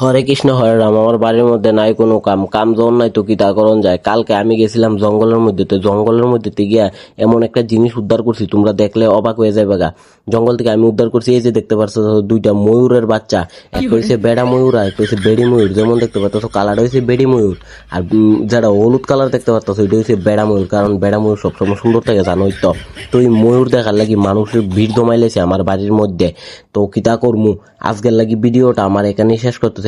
হরে কৃষ্ণ, হরে রাম, আমার বাড়ির মধ্যে নাই কোনো কাম। কাম যখন নাই তো কি করণ যায়? কালকে আমি গেছিলাম জঙ্গলের মধ্যে, তো জঙ্গলের মধ্যে গিয়া এমন একটা জিনিস উদ্ধার করছি, তোমরা দেখলে অবাক হয়ে যাবে গা। জঙ্গল থেকে আমি উদ্ধার করছি, এই যে দেখতে পাচ্ছ দুইটা ময়ূরের বাচ্চা। এক হয়েছে বেড়া ময়ূর আর একটা হয়েছে বেড়ি ময়ূর, যেমন দেখতে পাচ্ছ কালার হয়েছে বেড়ি ময়ূর। আর যেটা হলুদ কালার দেখতে পাচ্ছ এটা হয়েছে বেড়া ময়ূর, কারণ বেড়া ময়ূর সবসময় সুন্দর থাকে, জানোই তো। তো এই ময়ূর দেখার লাগি মানুষের ভিড় জমাইলেছে আমার বাড়ির মধ্যে। তো কিতা করমু? আজকের লাগি ভিডিওটা আমার এখানেই শেষ করতেছি।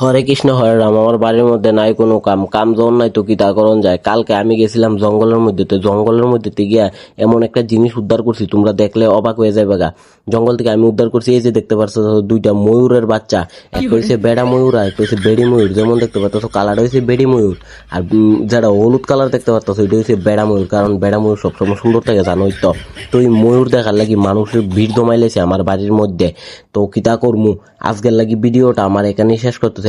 হরে কৃষ্ণ, হরে রাম। আমার বাড়ির মধ্যে নাই কোনো কাম। কাম যখন নাই তো কি তা করণ যায়? কালকে আমি গেছিলাম জঙ্গলের মধ্যে, তো জঙ্গলের মধ্যে গিয়া এমন একটা জিনিস উদ্ধার করছি, তোমরা দেখলে অবাক হয়ে যাবে গা। জঙ্গল থেকে আমি উদ্ধার করছি, এই যে দেখতে পাচ্ছ দুইটা ময়ূরের বাচ্চা। এক হয়েছে বেড়া ময়ূর আর এক হয়েছে বেড়ি ময়ূর। যেমন দেখতে পাচ্ছ কালার হয়েছে বেড়ি ময়ূর। আর যেটা হলুদ কালার দেখতে পাচ্ছ ওইটা হয়েছে বেড়া ময়ূর। কারণ বেড়া ময়ূর সবসময় সুন্দর থাকে, জানোই তো। তো এই ময়ূর দেখার লাগি মানুষের ভিড় জমাইলেছে আমার বাড়ির মধ্যে। তো কিতা করমু? আজকের লাগি ভিডিওটা আমার এখানেই শেষ করতেছি।